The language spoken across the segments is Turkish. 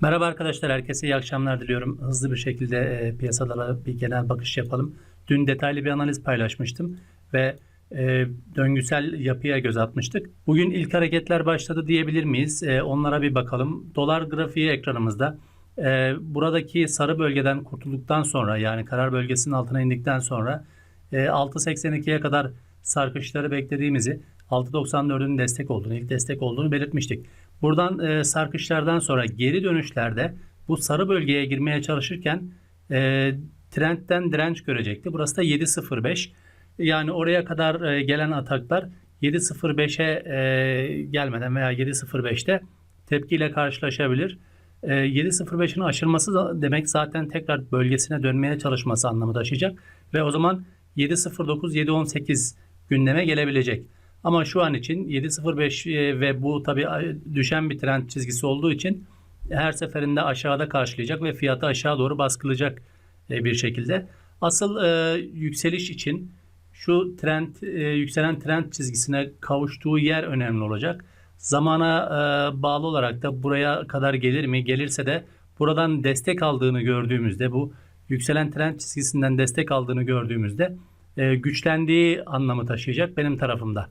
Merhaba arkadaşlar, herkese iyi akşamlar diliyorum. Hızlı bir şekilde e, piyasalara bir genel bakış yapalım. Dün detaylı bir analiz paylaşmıştım ve e, döngüsel yapıya göz atmıştık. Bugün ilk hareketler başladı diyebilir miyiz? E, onlara bir bakalım. Dolar grafiği ekranımızda. E, buradaki sarı bölgeden kurtulduktan sonra yani karar bölgesinin altına indikten sonra e, 6.82'ye kadar sarkışları beklediğimizi 6.94'ün destek olduğunu, ilk destek olduğunu belirtmiştik. Buradan e, sarkışlardan sonra geri dönüşlerde bu sarı bölgeye girmeye çalışırken e, trendten direnç görecekti. Burası da 7.05. Yani oraya kadar e, gelen ataklar 7.05'e e, gelmeden veya 7.05'te tepkiyle karşılaşabilir. E, 7.05'in aşılması da demek zaten tekrar bölgesine dönmeye çalışması anlamı taşıyacak. Ve o zaman 7.09, 7.18 gündeme gelebilecek. Ama şu an için 7.05 e, ve bu tabi düşen bir trend çizgisi olduğu için her seferinde aşağıda karşılayacak ve fiyatı aşağı doğru baskılayacak e, bir şekilde. Asıl e, yükseliş için şu trend e, yükselen trend çizgisine kavuştuğu yer önemli olacak. Zamana e, bağlı olarak da buraya kadar gelir mi? Gelirse de buradan destek aldığını gördüğümüzde bu yükselen trend çizgisinden destek aldığını gördüğümüzde e, güçlendiği anlamı taşıyacak benim tarafımda.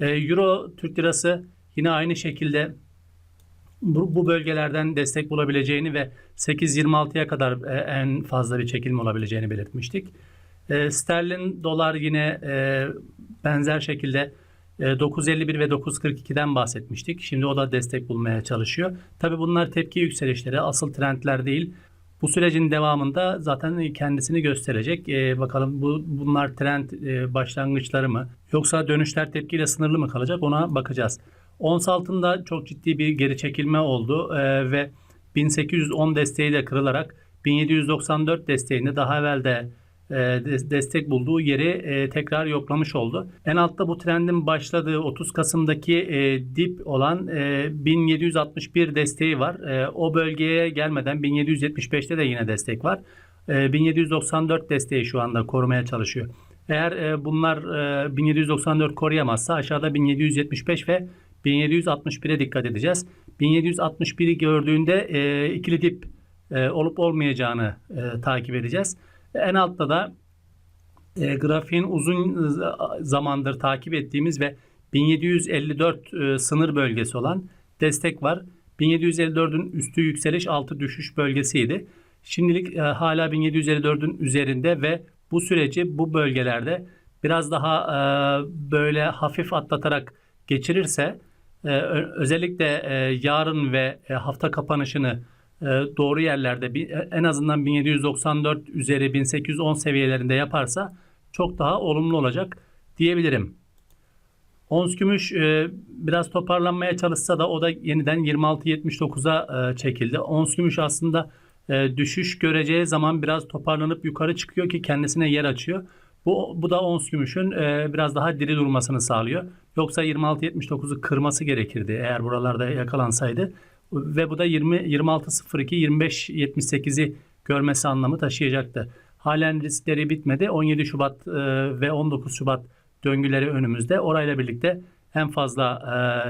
E, Euro Türk lirası yine aynı şekilde bu, bu bölgelerden destek bulabileceğini ve 8.26'ya kadar e, en fazla bir çekilme olabileceğini belirtmiştik. E, sterlin dolar yine e, benzer şekilde e, 9.51 ve 9.42'den bahsetmiştik. Şimdi o da destek bulmaya çalışıyor. Tabi bunlar tepki yükselişleri, asıl trendler değil. Bu sürecin devamında zaten kendisini gösterecek. Ee, bakalım bu bunlar trend e, başlangıçları mı yoksa dönüşler tepkiyle sınırlı mı kalacak ona bakacağız. Ons altında çok ciddi bir geri çekilme oldu ee, ve 1810 desteği de kırılarak 1794 desteğinde daha evvel de e, destek bulduğu yeri e, tekrar yoklamış oldu. En altta bu trendin başladığı 30 Kasım'daki e, dip olan 1761 desteği var. O bölgeye gelmeden 1775'te de yine destek var. 1794 desteği şu anda korumaya çalışıyor. Eğer bunlar 1794 koruyamazsa aşağıda 1775 ve 1761'e dikkat edeceğiz. 1761'i gördüğünde ikili dip olup olmayacağını takip edeceğiz. En altta da e, grafiğin uzun zamandır takip ettiğimiz ve 1754 e, sınır bölgesi olan destek var. 1754'ün üstü yükseliş altı düşüş bölgesiydi. Şimdilik e, hala 1754'ün üzerinde ve bu süreci bu bölgelerde biraz daha e, böyle hafif atlatarak geçirirse e, özellikle e, yarın ve e, hafta kapanışını e, doğru yerlerde e, en azından 1794 üzeri 1810 seviyelerinde yaparsa çok daha olumlu olacak diyebilirim. Ons gümüş e, biraz toparlanmaya çalışsa da o da yeniden 26.79'a çekildi. Ons gümüş aslında düşüş göreceği zaman biraz toparlanıp yukarı çıkıyor ki kendisine yer açıyor. Bu, bu da ons gümüşün biraz daha diri durmasını sağlıyor. Yoksa 26.79'u kırması gerekirdi eğer buralarda yakalansaydı ve bu da 20 26.02 25.78'i görmesi anlamı taşıyacaktı. Halen riskleri bitmedi. 17 Şubat e, ve 19 Şubat döngüleri önümüzde. Orayla birlikte en fazla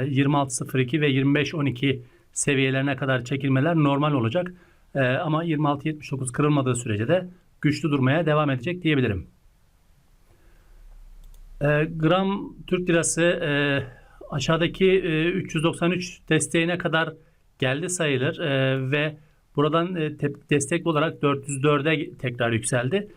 e, 26.02 ve 25.12 seviyelerine kadar çekilmeler normal olacak. E, ama 26.79 kırılmadığı sürece de güçlü durmaya devam edecek diyebilirim. E, gram Türk lirası e, aşağıdaki e, 393 desteğine kadar geldi sayılır e, ve buradan e, destek olarak 404'e tekrar yükseldi.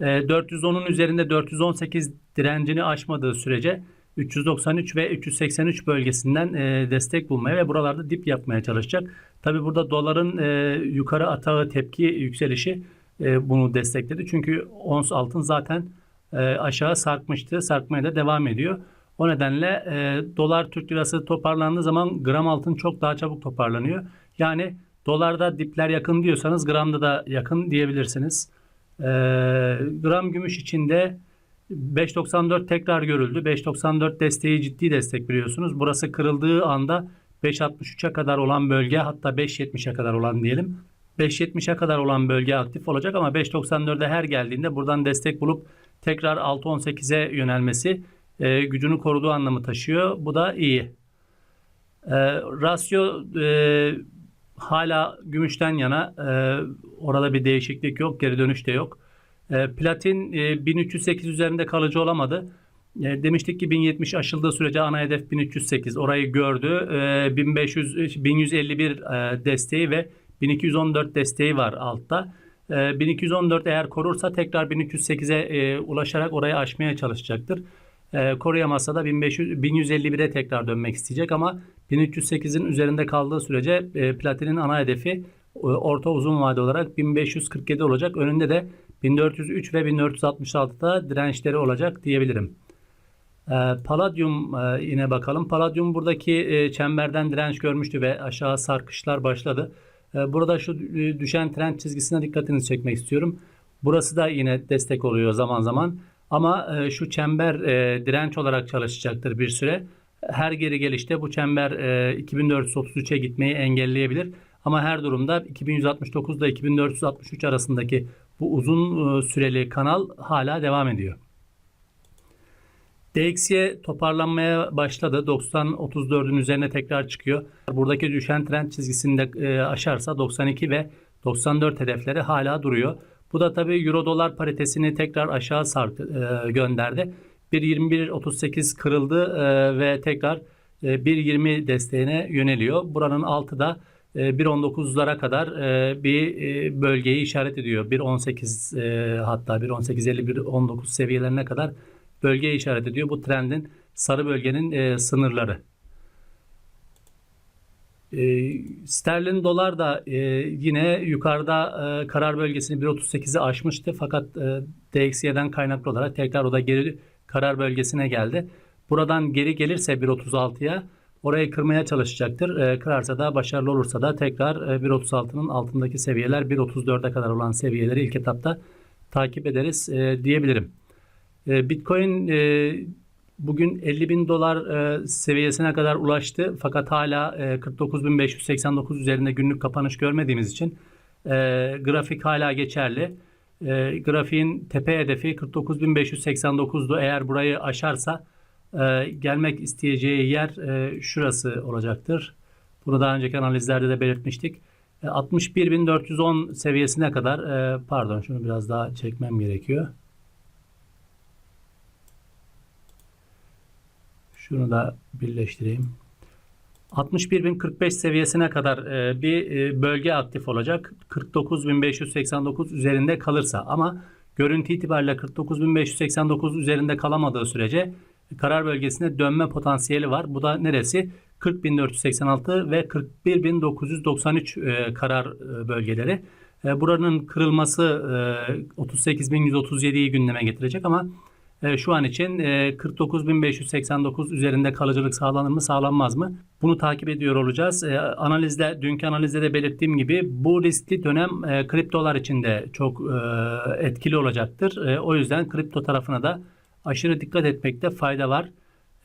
E, 410'un üzerinde 418 direncini aşmadığı sürece 393 ve 383 bölgesinden e, destek bulmaya ve buralarda dip yapmaya çalışacak. Tabi burada doların e, yukarı atağı tepki yükselişi e, bunu destekledi. Çünkü ons altın zaten e, aşağı sarkmıştı. Sarkmaya da devam ediyor. O nedenle e, dolar Türk lirası toparlandığı zaman gram altın çok daha çabuk toparlanıyor. Yani dolarda dipler yakın diyorsanız gramda da yakın diyebilirsiniz. E, gram gümüş içinde 5.94 tekrar görüldü. 5.94 desteği ciddi destek biliyorsunuz. Burası kırıldığı anda 5.63'e kadar olan bölge hatta 5.70'e kadar olan diyelim. 5.70'e kadar olan bölge aktif olacak ama 5.94'e her geldiğinde buradan destek bulup tekrar 6.18'e yönelmesi e, gücünü koruduğu anlamı taşıyor. Bu da iyi. E, rasyo e, hala gümüşten yana e, orada bir değişiklik yok, geri dönüş de yok. E, platin e, 1308 üzerinde kalıcı olamadı. E, demiştik ki 1070 aşıldığı sürece ana hedef 1308 orayı gördü. E, 1500 1151 e, desteği ve 1214 desteği var altta. E, 1214 eğer korursa tekrar 1308'e e, ulaşarak orayı aşmaya çalışacaktır. E, koruyamazsa da 1500 1151'e tekrar dönmek isteyecek ama 1308'in üzerinde kaldığı sürece e, platinin ana hedefi e, orta uzun vade olarak 1547 olacak. Önünde de 1403 ve 1466'da dirençleri olacak diyebilirim. E, Palladium e, yine bakalım. Palladium buradaki e, çemberden direnç görmüştü ve aşağı sarkışlar başladı. E, burada şu düşen trend çizgisine dikkatinizi çekmek istiyorum. Burası da yine destek oluyor zaman zaman. Ama e, şu çember e, direnç olarak çalışacaktır bir süre. Her geri gelişte bu çember e, 2433'e gitmeyi engelleyebilir. Ama her durumda 2169 ile 2463 arasındaki bu uzun e, süreli kanal hala devam ediyor. DXY toparlanmaya başladı. 90-34'ün üzerine tekrar çıkıyor. Buradaki düşen trend çizgisini de e, aşarsa 92 ve 94 hedefleri hala duruyor. Bu da tabii euro dolar paritesini tekrar aşağı sark e, gönderdi. 1.21.38 kırıldı e, ve tekrar e, 1.20 desteğine yöneliyor. Buranın altı da e, 1.19'lara kadar e, bir e, bölgeyi işaret ediyor. 1.18 e, hatta 1.18.50 1.19 seviyelerine kadar bölgeyi işaret ediyor. Bu trendin sarı bölgenin e, sınırları. E, sterlin dolar da e, yine yukarıda e, karar bölgesini 1.38'i aşmıştı. Fakat e, DXY'den kaynaklı olarak tekrar o da geri karar bölgesine geldi. Buradan geri gelirse 1.36'ya orayı kırmaya çalışacaktır. E, kırarsa da başarılı olursa da tekrar e, 1.36'nın altındaki seviyeler 1.34'e kadar olan seviyeleri ilk etapta takip ederiz e, diyebilirim. E, Bitcoin e, bugün 50 bin dolar e, seviyesine kadar ulaştı. Fakat hala e, 49.589 üzerinde günlük kapanış görmediğimiz için e, grafik hala geçerli. E, grafiğin tepe hedefi 49.589'du. Eğer burayı aşarsa e, gelmek isteyeceği yer e, şurası olacaktır. Bunu daha önceki analizlerde de belirtmiştik. E, 61.410 seviyesine kadar e, pardon şunu biraz daha çekmem gerekiyor. Şunu da birleştireyim. 61.045 seviyesine kadar e, bir e, bölge aktif olacak. 49.589 üzerinde kalırsa ama görüntü itibariyle 49.589 üzerinde kalamadığı sürece karar bölgesine dönme potansiyeli var. Bu da neresi? 40.486 ve 41.993 e, karar bölgeleri. Buranın kırılması e, 38.137'yi gündeme getirecek ama e, şu an için e, 49.589 üzerinde kalıcılık sağlanır mı sağlanmaz mı? Bunu takip ediyor olacağız. E, analizde dünkü analizde de belirttiğim gibi bu riskli dönem e, kriptolar için de çok e, etkili olacaktır. E, o yüzden kripto tarafına da aşırı dikkat etmekte fayda var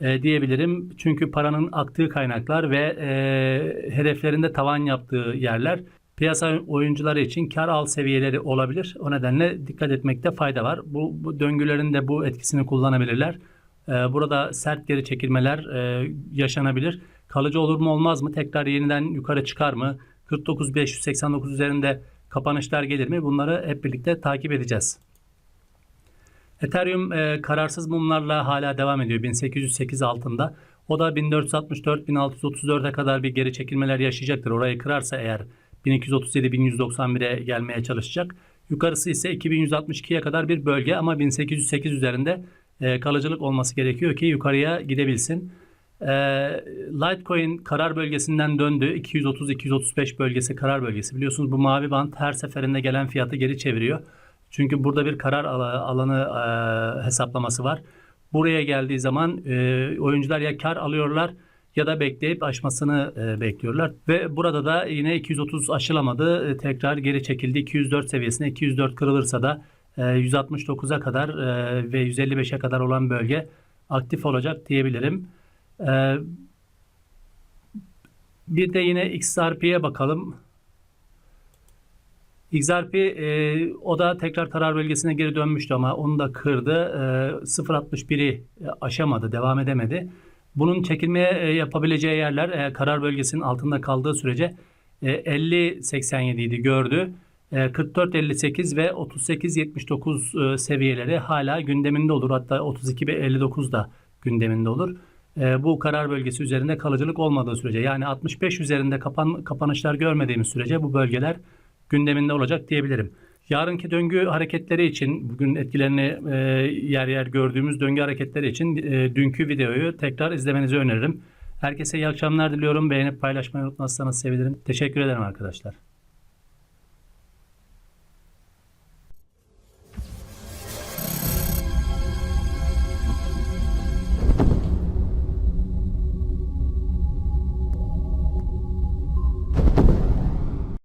e, diyebilirim. Çünkü paranın aktığı kaynaklar ve e, hedeflerinde tavan yaptığı yerler piyasa oyuncuları için kar al seviyeleri olabilir. O nedenle dikkat etmekte fayda var. Bu, bu döngülerin de bu etkisini kullanabilirler. Ee, burada sert geri çekilmeler e, yaşanabilir. Kalıcı olur mu olmaz mı? Tekrar yeniden yukarı çıkar mı? 49.589 üzerinde kapanışlar gelir mi? Bunları hep birlikte takip edeceğiz. Ethereum e, kararsız mumlarla hala devam ediyor 1808 altında. O da 1464-1634'e kadar bir geri çekilmeler yaşayacaktır. Orayı kırarsa eğer 1237-1191'e gelmeye çalışacak. Yukarısı ise 2162'ye kadar bir bölge ama 1808 üzerinde e, kalıcılık olması gerekiyor ki yukarıya gidebilsin. E, Litecoin karar bölgesinden döndü. 230-235 bölgesi karar bölgesi. Biliyorsunuz bu mavi band her seferinde gelen fiyatı geri çeviriyor. Çünkü burada bir karar alanı e, hesaplaması var. Buraya geldiği zaman oyuncular ya kar alıyorlar ya da bekleyip aşmasını e, bekliyorlar. Ve burada da yine 230 aşılamadı. E, tekrar geri çekildi. 204 seviyesine 204 kırılırsa da e, 169'a kadar e, ve 155'e kadar olan bölge aktif olacak diyebilirim. Bir de yine XRP'ye bakalım. XRP e, o da tekrar karar bölgesine geri dönmüştü ama onu da kırdı. E, 0.61'i aşamadı, devam edemedi. Bunun çekilmeye e, yapabileceği yerler e, karar bölgesinin altında kaldığı sürece e, 50.87 idi gördü. E, 44.58 ve 38.79 e, seviyeleri hala gündeminde olur. Hatta 32.59 da gündeminde olur. E, bu karar bölgesi üzerinde kalıcılık olmadığı sürece yani 65 üzerinde kapan, kapanışlar görmediğimiz sürece bu bölgeler gündeminde olacak diyebilirim. Yarınki döngü hareketleri için bugün etkilerini e, yer yer gördüğümüz döngü hareketleri için e, dünkü videoyu tekrar izlemenizi öneririm. Herkese iyi akşamlar diliyorum. Beğenip paylaşmayı unutmazsanız sevinirim. Teşekkür ederim arkadaşlar.